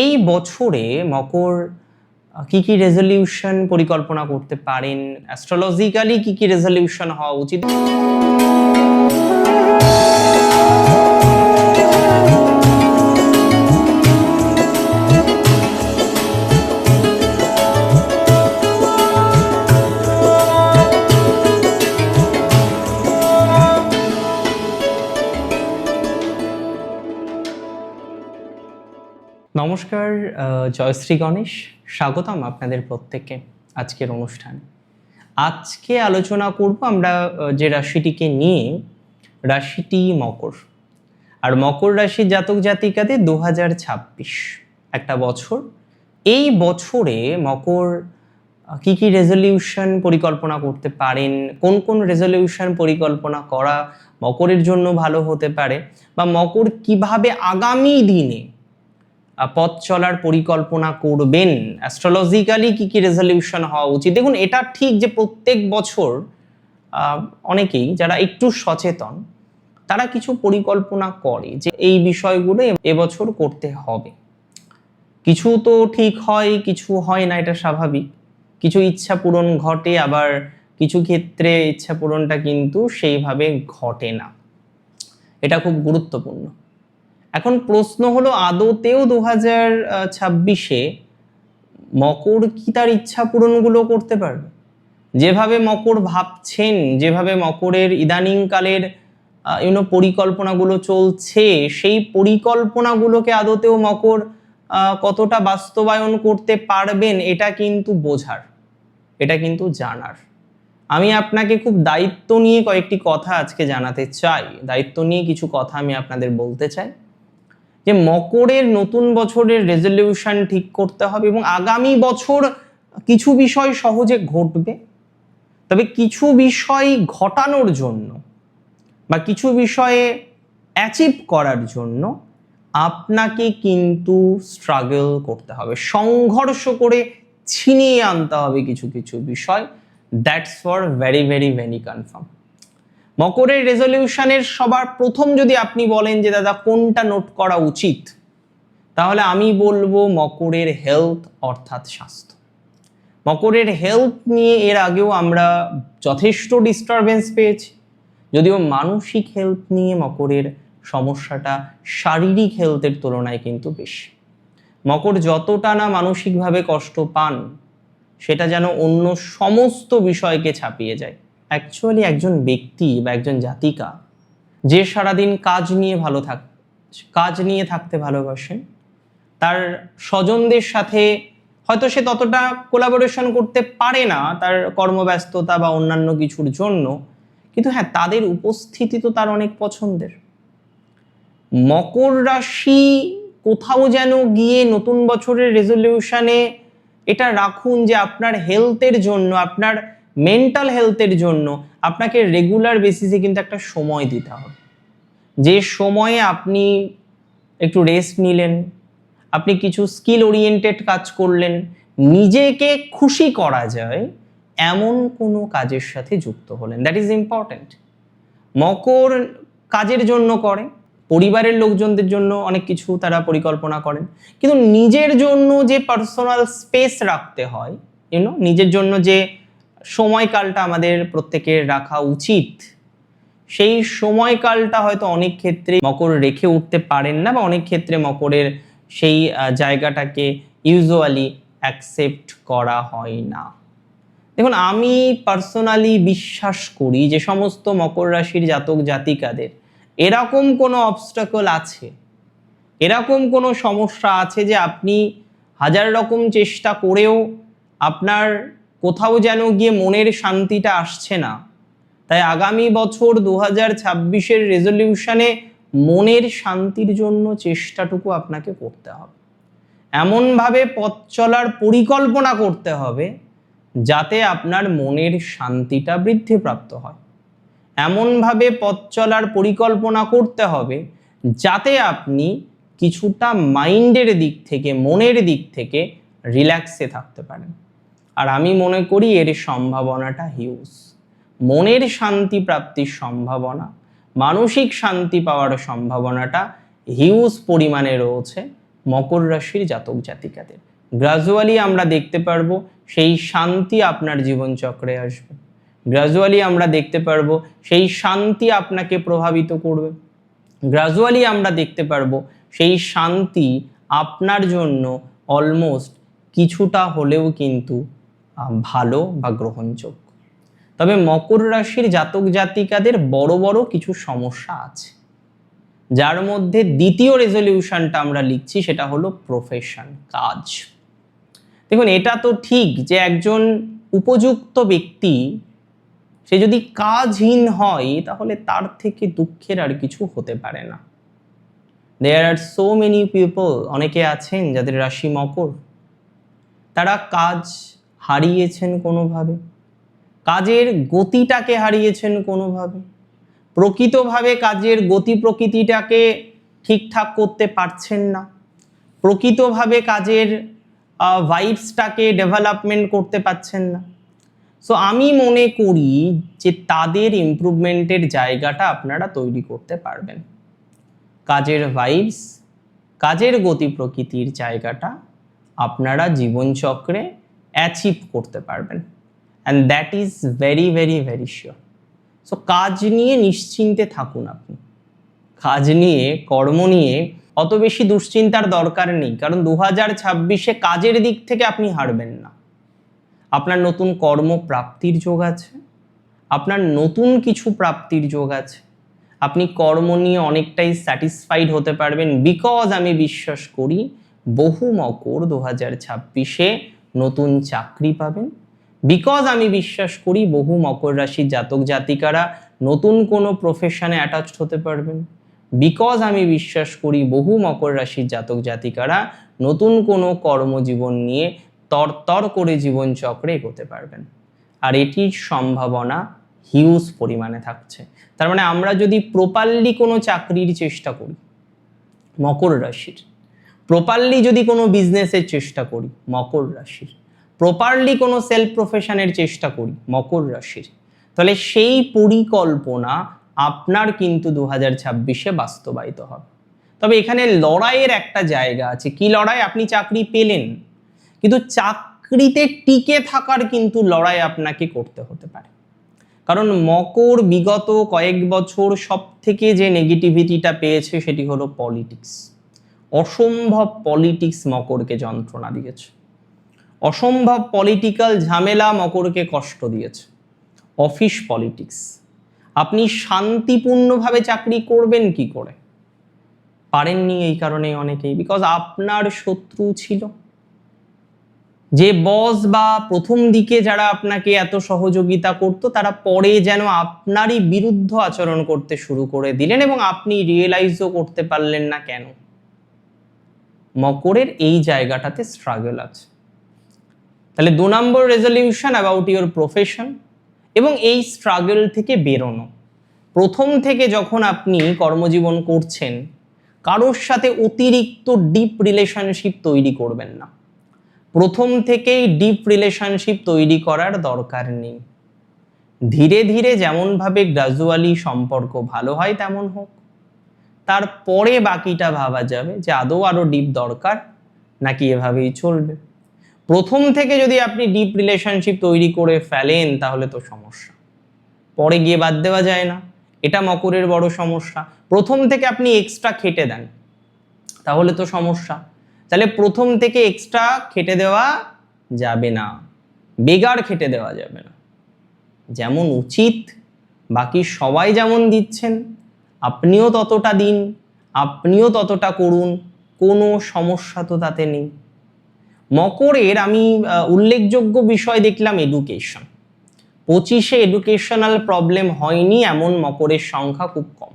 এই বছরে মকর কী কি রেজলিউশন পরিকল্পনা করতে পারেন? অ্যাস্ট্রোলজিক্যালি কি কি রেজলিউশন হওয়া উচিত? নমস্কার জয়শ্রী গণেশ। স্বাগতম আপনাদের প্রত্যেককে আজকের অনুষ্ঠানে। আজকে আলোচনা করব আমরা যে রাশিটিকে নিয়ে, রাশিটি মকর। আর মকর রাশির জাতক জাতিকাদের দু হাজার ছাব্বিশ একটা বছর। এই বছরে মকর কি কি রেজলিউশন পরিকল্পনা করতে পারেন, কোন কোন রেজলিউশন পরিকল্পনা করা মকরের জন্য ভালো হতে পারে, বা মকর কীভাবে আগামী দিনে পথ চলার পরিকল্পনা করবেন। অ্যাস্ট্রোলজিক্যালি কি কি রেজলিউশন হওয়া উচিত? দেখুন, এটা ঠিক যে প্রত্যেক বছর অনেকেই যারা একটু সচেতন, তারা কিছু পরিকল্পনা করে যে এই বিষয়গুলো এবছর করতে হবে। কিছু তো ঠিক হয়, কিছু হয় না, এটা স্বাভাবিক। কিছু ইচ্ছা পূরণ ঘটে, আবার কিছু ক্ষেত্রে ইচ্ছা পূরণটা কিন্তু সেইভাবে ঘটে না। এটা খুব গুরুত্বপূর্ণ। এখন প্রশ্ন হলো, আদতেও দু হাজার ছাব্বিশে মকর কি তার ইচ্ছা পূরণগুলো করতে পারবে? যেভাবে মকর ভাবছেন, যেভাবে মকরের ইদানিংকালের ইউনো পরিকল্পনাগুলো চলছে, সেই পরিকল্পনাগুলোকে আদতেও মকর কতটা বাস্তবায়ন করতে পারবেন, এটা কিন্তু বোঝার, এটা কিন্তু জানার। আমি আপনাকে খুব দায়িত্ব নিয়ে কয়েকটি কথা আজকে জানাতে চাই। দায়িত্ব নিয়ে কিছু কথা আমি আপনাদের বলতে চাই। যে মকরের নতুন বছরের রেজলিউশন ঠিক করতে হবে এবং আগামী বছর কিছু বিষয় সহজে ঘটবে। তবে কিছু বিষয় ঘটানোর জন্য বা কিছু বিষয়ে অ্যাচিভ করার জন্য আপনাকে কিন্তু স্ট্রাগল করতে হবে। সংঘর্ষ করে ছিনিয়ে আনতে হবে কিছু কিছু বিষয়। That's for very very very confirm মকরের রেজলিউশনের সবার প্রথম যদি আপনি বলেন যে, দাদা, কোনটা নোট করা উচিত? তাহলে আমি বলব মকরের হেলথ অর্থাৎ স্বাস্থ্য। মকরের হেলথ নিয়ে এর আগেও আমরা যথেষ্ট ডিস্টারবেন্স পেয়েছি। যদিও মানসিক হেলথ নিয়ে মকরের সমস্যাটা শারীরিক হেলথের তুলনায় কিন্তু বেশি। মকর যতটা না মানসিকভাবে কষ্ট পান, সেটা যেন অন্য সমস্ত বিষয়কে ছাপিয়ে যায়। অ্যাকচুয়ালি একজন ব্যক্তি বা একজন জাতিকা যে সারাদিন কাজ নিয়ে ভালো থাক, কাজ নিয়ে থাকতে ভালোবাসেন তার স্বজনদের সাথে হয়তো সে ততটা কোলাবোরেশন করতে পারে না তার কর্মব্যস্ততা বা অন্যান্য কিছুর জন্য, কিন্তু হ্যাঁ তাদের উপস্থিতি তো তার অনেক পছন্দের। মকর রাশি কোথাও যেন গিয়ে নতুন বছরের রেজলিউশনে এটা রাখুন যে আপনার হেলথের জন্য, আপনার মেন্টাল হেলথের জন্য আপনাকে রেগুলার বেসিসে কিন্তু একটা সময় দিতে হবে। যে সময়ে আপনি একটু রেস্ট নিলেন, আপনি কিছু স্কিল ওরিয়েন্টেড কাজ করলেন, নিজেকে খুশি করা যায়, এমন কোনো কাজের সাথে যুক্ত হলেন। দ্যাট ইজ ইম্পর্ট্যান্ট মকর কাজের জন্য করে, পরিবারের লোকজনদের জন্য অনেক কিছু তারা পরিকল্পনা করেন। কিন্তু নিজের জন্য যে পার্সোনাল স্পেস রাখতে হয় ইউনো নিজের জন্য যে সময়কালটা আমাদের প্রত্যেকের রাখা উচিত। সেই সময়কালটা হয়তো অনেক ক্ষেত্রে মকর রেখে উঠতে পারেন না বা অনেক ক্ষেত্রে মকরের সেই জায়গাটাকে ইউজুয়ালি অ্যাকসেপ্ট করা হয় না। দেখুন, আমি পার্সোনালি বিশ্বাস করি যে সমস্ত মকর রাশির জাতক জাতিকাদের এরকম কোনো অবস্টাকল আছে, এরকম কোনো সমস্যা আছে যে আপনি হাজার রকম চেষ্টা করেও আপনার কোথাও যেন গিয়ে মনের শান্তিটা আসছে না। তাই আগামী বছর দু হাজার ছাব্বিশের রেজলিউশনে মনের শান্তির জন্য চেষ্টাটুকু আপনাকে করতে হবে। এমনভাবে পথ চলার পরিকল্পনা করতে হবে যাতে আপনার মনের শান্তিটা বৃদ্ধিপ্রাপ্ত হয়। এমনভাবে পথ চলার পরিকল্পনা করতে হবে যাতে আপনি কিছুটা মাইন্ডের দিক থেকে, মনের দিক থেকে রিল্যাক্সে থাকতে পারেন। আর আমি মনে করি এর সম্ভাবনাটা হিউজ। মনের শান্তি প্রাপ্তির সম্ভাবনা, মানসিক শান্তি পাওয়ার সম্ভাবনাটা হিউজ পরিমাণে রয়েছে মকর রাশির জাতক জাতিকাদের। গ্রাজুয়ালি আমরা দেখতে পারব সেই শান্তি আপনার জীবনচক্রে আসবে। গ্রাজুয়ালি আমরা দেখতে পারব সেই শান্তি আপনাকে প্রভাবিত করবে। গ্রাজুয়ালি আমরা দেখতে পারব সেই শান্তি আপনার জন্য অলমোস্ট কিছুটা হলেও কিন্তু ভালো বা গ্রহণযোগ্য। তবে মকর রাশির জাতক জাতিকাদের বড় বড় কিছু সমস্যা আছে। যার মধ্যে দ্বিতীয় রেজলিউশনটা আমরা লিখছি, সেটা হলো প্রফেশন কাজ। দেখুন, এটা তো ঠিক যে একজন উপযুক্ত ব্যক্তি, সে যদি কাজহীন হয়, তাহলে তার থেকে দুঃখের আর কিছু হতে পারে না। There are so many people অনেকে আছেন যাদের রাশি মকর। তারা কাজ হারিয়েছেন কোনোভাবে? কাজের গতিটাকে হারিয়েছেন কোনোভাবে? প্রকৃতভাবে কাজের গতি প্রকৃতিটাকে ঠিকঠাক করতে পারছেন না? প্রকৃতভাবে কাজের ভাইবসটাকে ডেভেলপমেন্ট করতে পারছেন না? সো আমি মনে করি যে তাদের ইমপ্রুভমেন্টের জায়গাটা আপনারা তৈরি করতে পারবেন। কাজের ভাইবস কাজের গতি প্রকৃতির জায়গাটা আপনারা জীবনচক্রে অ্যাচিভ করতে পারবেন। And that is very very very sure so কাজ নিয়ে নিশ্চিন্তে থাকুন আপনি। কাজ নিয়ে, কর্ম নিয়ে অত বেশি দুশ্চিন্তার দরকার নেই। কারণ দু হাজার ছাব্বিশে কাজের দিক থেকে আপনি হারবেন না। আপনার নতুন কর্ম প্রাপ্তির যোগ আছে। আপনার নতুন কিছু প্রাপ্তির যোগ আছে। আপনি কর্ম নিয়ে অনেকটাই স্যাটিসফাইড হতে পারবেন। বিকজ আমি বিশ্বাস করি, বহু মকর দু হাজার ছাব্বিশে নতুন চাকরি পাবেন। বিকজ আমি বিশ্বাস করি বহু মকর রাশির জাতক জাতিকারা নতুন কোনো প্রফেশনে অ্যাটাচড হতে পারবেন। বিকজ আমি বিশ্বাস করি বহু মকর রাশির জাতক জাতিকারা নতুন কোনো কর্মজীবন নিয়ে তরতর করে জীবনচক্রে এগোতে পারবেন। আর এটির সম্ভাবনা হিউজ পরিমাণে থাকছে। তার মানে আমরা যদি প্রপারলি কোনো চাকরির চেষ্টা করি, মকর রাশির প্রপারলি যদি কোনো বিজনেসের চেষ্টা করি, মকর রাশির। প্রপারলি কোনো সেলফ প্রফেশনের চেষ্টা করি, মকর রাশির। তাহলে সেই পরিকল্পনা আপনার কিন্তু দু হাজার ছাব্বিশে বাস্তবায়িত হবে। তবে এখানে লড়াইয়ের একটা জায়গা আছে। কি লড়াই? আপনি চাকরি পেলেন। কিন্তু চাকরিতে টিকে থাকার কিন্তু লড়াই আপনাকে করতে হতে পারে। কারণ মকর বিগত কয়েক বছর সব থেকে যে নেগেটিভিটিটা পেয়েছে সেটি হলো পলিটিক্স অসম্ভব পলিটিক্স মকরকে যন্ত্রণা দিয়েছে। অসম্ভব পলিটিক্যাল ঝামেলা মকরকে কষ্ট দিয়েছে। অফিস পলিটিক্স আপনি শান্তিপূর্ণভাবে চাকরি করবেন কি করে? পারেননি এই কারণে অনেকেই বিকজ আপনার শত্রু ছিল। যে বস বা প্রথম দিকে যারা আপনাকে এত সহযোগিতা করতো, তারা পরে যেন আপনারই বিরুদ্ধ আচরণ করতে শুরু করে দিলেন এবং আপনি রিয়েলাইজও করতে পারলেন না কেন? মকরের এই জায়গাটাতে স্ট্রাগল আছে। তাহলে দু নম্বর রেজলিউশন অ্যাবাউট ইউর প্রফেশন এবং এই স্ট্রাগল থেকে বেরোনো। প্রথম থেকে যখন আপনি কর্মজীবন করছেন, কারোর সাথে অতিরিক্ত ডিপ রিলেশনশিপ তৈরি করবেন না। প্রথম থেকেই ডিপ রিলেশনশিপ তৈরি করার দরকার নেই। ধীরে ধীরে যেমনভাবে গ্রাজুয়ালি সম্পর্ক ভালো হয় তেমন হোক। তারপরে বাকিটা ভাবা যাবে যে আদৌ আরও ডিপ দরকার নাকি এভাবেই চলবে। প্রথম থেকে যদি আপনি ডিপ রিলেশনশিপ তৈরি করে ফেলেন, তাহলে তো সমস্যা। পরে গিয়ে বাদ দেওয়া যায় না। এটা মকরের বড় সমস্যা। প্রথম থেকে আপনি এক্সট্রা খেটে দেন, তাহলে তো সমস্যা। তাহলে প্রথম থেকে এক্সট্রা খেটে দেওয়া যাবে না। বেগার খেটে দেওয়া যাবে না। যেমন উচিত, বাকি সবাই যেমন দিচ্ছেন আপনিও ততটা দিন, আপনিও ততটা করুন, কোনো সমস্যা তো তাতে নেই। মকরের আমি উল্লেখযোগ্য বিষয় দেখলাম এডুকেশন পঁচিশে এডুকেশনাল প্রবলেম হয়নি, এমন মকরের সংখ্যা খুব কম।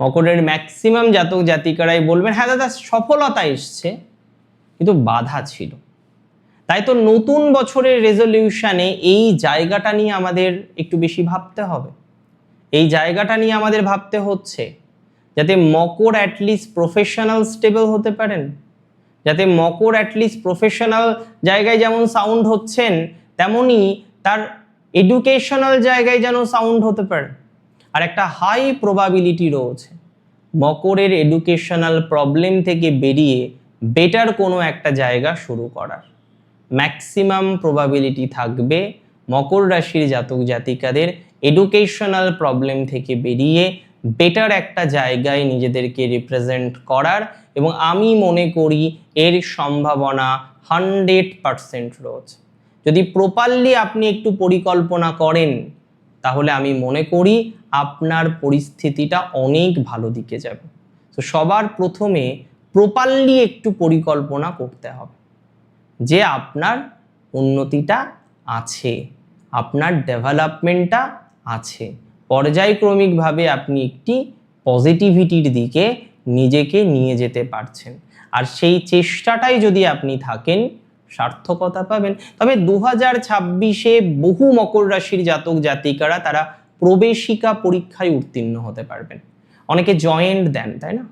মকরের ম্যাক্সিমাম জাতক জাতিকারাই বলবেন হ্যাঁ দাদা, সফলতা এসছে, কিন্তু বাধা ছিল। তাই তো নতুন বছরের রেজলিউশনে এই জায়গাটা নিয়ে আমাদের একটু বেশি ভাবতে হবে। এই জায়গাটা নিয়ে আমাদের ভাবতে হচ্ছে, যাতে মকর অ্যাটলিস্ট প্রফেশনাল স্টেবল হতে পারেন, যাতে মকর অ্যাটলিস্ট প্রফেশনাল জায়গায় যেমন সাউন্ড হচ্ছেন তেমনই তার এডুকেশনাল জায়গায় যেন সাউন্ড হতে পারে। আর একটা হাই প্রবাবিলিটি রয়েছে, মকরের এডুকেশনাল প্রবলেম থেকে বেরিয়ে বেটার কোনো একটা জায়গা শুরু করার। ম্যাক্সিমাম প্রবাবিলিটি থাকবে মকর রাশির জাতক জাতিকাদের এডুকেশনাল প্রবলেম থেকে বেরিয়ে বেটার একটা জায়গায় নিজেদেরকে রিপ্রেজেন্ট করার এবং আমি মনে করি এর সম্ভাবনা হান্ড্রেড পারসেন্ট রয়েছে। যদি প্রপারলি আপনি একটু পরিকল্পনা করেন, তাহলে আমি মনে করি আপনার পরিস্থিতিটা অনেক ভালো দিকে যাবে। তো সবার প্রথমে প্রপারলি একটু পরিকল্পনা করতে হবে যে আপনার উন্নতিটা আছে, আপনার ডেভেলপমেন্টটা আছে। পর্যায়ক্রমিকভাবে আপনি একটি পজিটিভিটির দিকে নিজেকে নিয়ে যেতে পারছেন। আর সেই চেষ্টাটাই যদি আপনি থাকেন, সার্থকতা পাবেন। তবে দু হাজার ছাব্বিশে বহু মকর রাশির জাতক জাতিকারা তারা প্রবেশিকা পরীক্ষায় উত্তীর্ণ হতে পারবেন। অনেকে জয়েন্ট দেন, তাই না?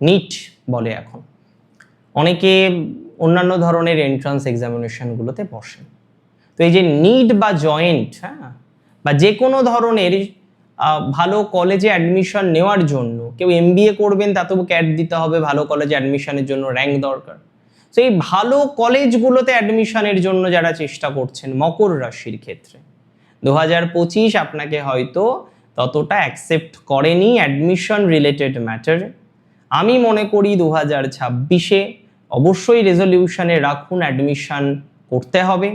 নিট বলে এখন। অনেকে অন্যান্য ধরনের এন্ট্রান্স এক্সামিনেশনগুলোতে বসেন। তো এই যে নিট বা জয়েন্ট হ্যাঁ বা যে কোনো ধরনের ভালো কলেজে অ্যাডমিশন নেওয়ার জন্য, কেউ এম করবেন তাতেও ক্যাট দিতে হবে, ভালো কলেজে অ্যাডমিশনের জন্য র্যাঙ্ক দরকার। তো এই ভালো কলেজগুলোতে অ্যাডমিশনের জন্য যারা চেষ্টা করছেন, মকর রাশির ক্ষেত্রে দু হাজার পঁচিশ আপনাকে হয়তো ততটা অ্যাকসেপ্ট করেনি অ্যাডমিশন রিলেটেড ম্যাটার আমি মনে করি দু হাজার ছাব্বিশে অবশ্যই রেজলিউশনে রাখুন অ্যাডমিশন করতে হবে।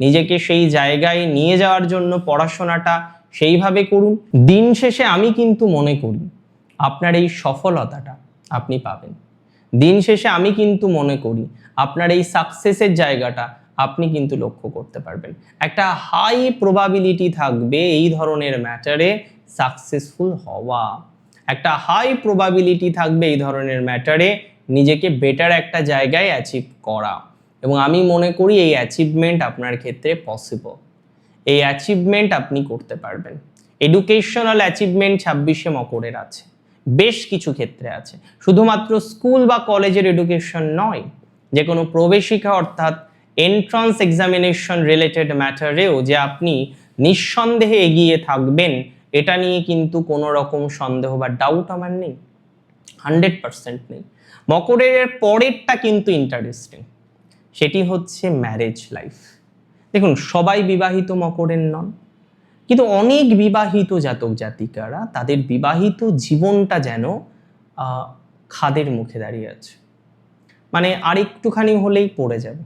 নিজেকে সেই জায়গায় নিয়ে যাওয়ার জন্য পড়াশোনাটা সেইভাবে করুন। দিন শেষে আমি কিন্তু মনে করি, আপনার এই সফলতাটা আপনি পাবেন। দিন শেষে আমি কিন্তু মনে করি, আপনার এই সাকসেসের জায়গাটা আপনি কিন্তু লক্ষ্য করতে পারবেন। একটা হাই প্রবাবিলিটি থাকবে এই ধরনের ম্যাটারে সাকসেসফুল হওয়া। একটা হাই প্রবাবিলিটি থাকবে এই ধরনের ম্যাটারে নিজেকে বেটার একটা জায়গায় অ্যাচিভ করা। এবং আমি মনে করি এই অ্যাচিভমেন্ট আপনার ক্ষেত্রে পসিবল এই অ্যাচিভমেন্ট আপনি করতে পারবেন। এডুকেশনাল অ্যাচিভমেন্ট ছাব্বিশে মকরের আছে। বেশ কিছু ক্ষেত্রে আছে। শুধুমাত্র স্কুল বা কলেজের এডুকেশন নয় যে কোনো প্রবেশিকা অর্থাৎ এন্ট্রান্স এক্সামিনেশন রিলেটেড ম্যাটারেও যে আপনি নিঃসন্দেহে এগিয়ে থাকবেন, এটা নিয়ে কিন্তু কোনো রকম সন্দেহ বা ডাউট আমার নেই। হান্ড্রেড পার্সেন্ট নেই। মকরের পরেরটা কিন্তু ইন্টারেস্টিং সেটি হচ্ছে ম্যারেজ লাইফ দেখুন, সবাই বিবাহিত মকরের নন, কিন্তু অনেক বিবাহিত জাতক জাতিকারা তাদের বিবাহিত জীবনটা যেন খাদের মুখে দাঁড়িয়ে আছে। মানে আর একটুখানি হলেই পড়ে যাবে।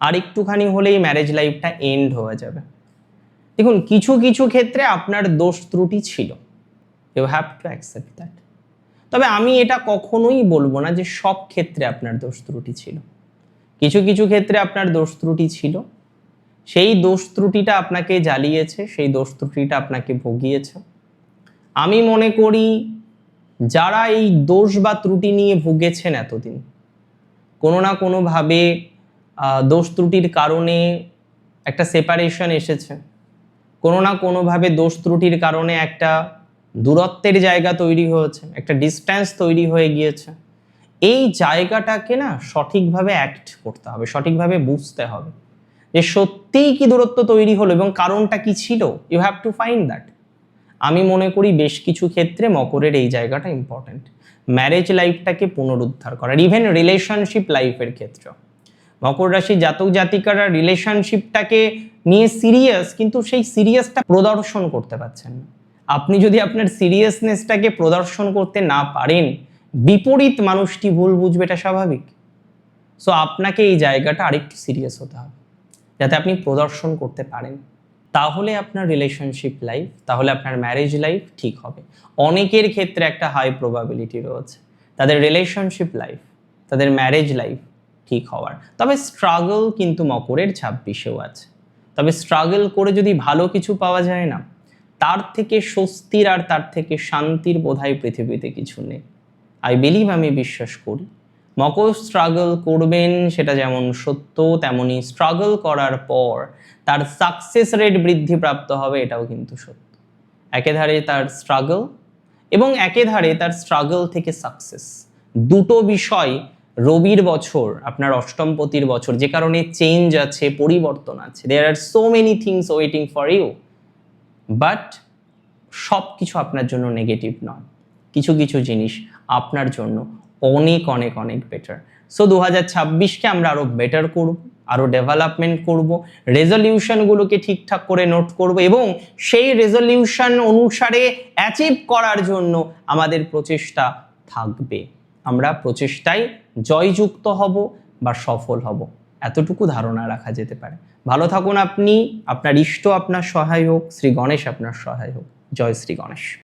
আর একটুখানি হলেই ম্যারেজ লাইফটা এন্ড হয়ে যাবে। দেখুন, কিছু কিছু ক্ষেত্রে আপনার দোষ ত্রুটি ছিল। You have to accept that তবে আমি এটা কখনোই বলব না যে সব ক্ষেত্রে আপনার দোষ ত্রুটি ছিল। কিছু কিছু ক্ষেত্রে আপনার দোষ ত্রুটি ছিল। সেই দোষ ত্রুটিটা আপনাকে জ্বালিয়েছে, সেই দোষ ত্রুটিটা আপনাকে ভুগিয়েছে। আমি মনে করি, যারা এই দোষ বা ত্রুটি নিয়ে ভুগেছেন এতদিন, কোনো না কোনোভাবে দোষ ত্রুটির কারণে একটা সেপারেশন এসেছে। কোনো না কোনোভাবে দোষ ত্রুটির কারণে একটা দূরত্বের জায়গা তৈরি হয়েছে, একটা ডিস্ট্যান্স তৈরি হয়ে গিয়েছে। এই জায়গাটাকে না সঠিকভাবে অ্যাক্ট করতে হবে, সঠিকভাবে বুঝতে হবে যে সত্যিই কি দূরত্ব তৈরি হলো এবং কারণটা কি ছিল। You have to find that আমি মনে করি বেশ কিছু ক্ষেত্রে মকরের এই জায়গাটা ইম্পর্ট্যান্ট ম্যারেজ লাইফটাকে পুনরুদ্ধার করার ইভেন রিলেশনশিপ লাইফের ক্ষেত্রে মকর রাশি জাতক জাতিকারা রিলেশনশিপটাকে নিয়ে সিরিয়াস কিন্তু সেই সিরিয়াসটা প্রদর্শন করতে পারছেন না। আপনি যদি আপনার সিরিয়াসনেসটাকে প্রদর্শন করতে না পারেন বিপরীত মানুষটি ভুল বুঝবে, এটা স্বাভাবিক। সো আপনাকে এই জায়গাটা আরেকটু সিরিয়াস হতে হবে। যাতে আপনি প্রদর্শন করতে পারেন। তাহলে আপনার রিলেশনশিপ লাইফ তাহলে আপনার ম্যারেজ লাইফ ঠিক হবে। অনেকের ক্ষেত্রে একটা হাই প্রবাবিলিটি রয়েছে। তাদের রিলেশনশিপ লাইফ তাদের ম্যারেজ লাইফ ঠিক হওয়ার। তবে স্ট্রাগল কিন্তু মকরের ছাব্বিশেও আছে। তবে স্ট্রাগল করে যদি ভালো কিছু পাওয়া যায় না, তার থেকে স্বস্তির আর তার থেকে শান্তির বোধহয় পৃথিবীতে কিছু নেই। আই বিলিভ আমি বিশ্বাস করি। মকর স্ট্রাগল করবেন, সেটা যেমন সত্য, তেমনি স্ট্রাগল করার পর তার সাকসেস রেট বৃদ্ধিপ্রাপ্ত হবে, এটাও কিন্তু সত্য। একেধারে তার স্ট্রাগল এবং একেধারে তার স্ট্রাগল থেকে সাকসেস দুটো বিষয় রবির বছর, আপনার অষ্টমপতির বছর, যে কারণে চেঞ্জ আছে, পরিবর্তন আছে। There are so many things waiting for you but সব কিছু আপনার জন্য নেগেটিভ নয়। কিছু কিছু জিনিস আপনার জন্য অনেক অনেক অনেক বেটার সো দু হাজার ছাব্বিশকে আমরা আরও বেটার করব আরও ডেভেলপমেন্ট করব রেজলিউশনগুলোকে ঠিকঠাক করে নোট করব এবং সেই রেজলিউশন অনুসারে অ্যাচিভ করার জন্য আমাদের প্রচেষ্টা থাকবে। আমরা প্রচেষ্টায় জয়যুক্ত হব বা সফল হব। এতটুকু ধারণা রাখা যেতে পারে। ভালো থাকুন আপনি, আপনার ইষ্ট আপনার সহায় হোক, শ্রী গণেশ আপনার সহায় হোক। জয় শ্রী গণেশ।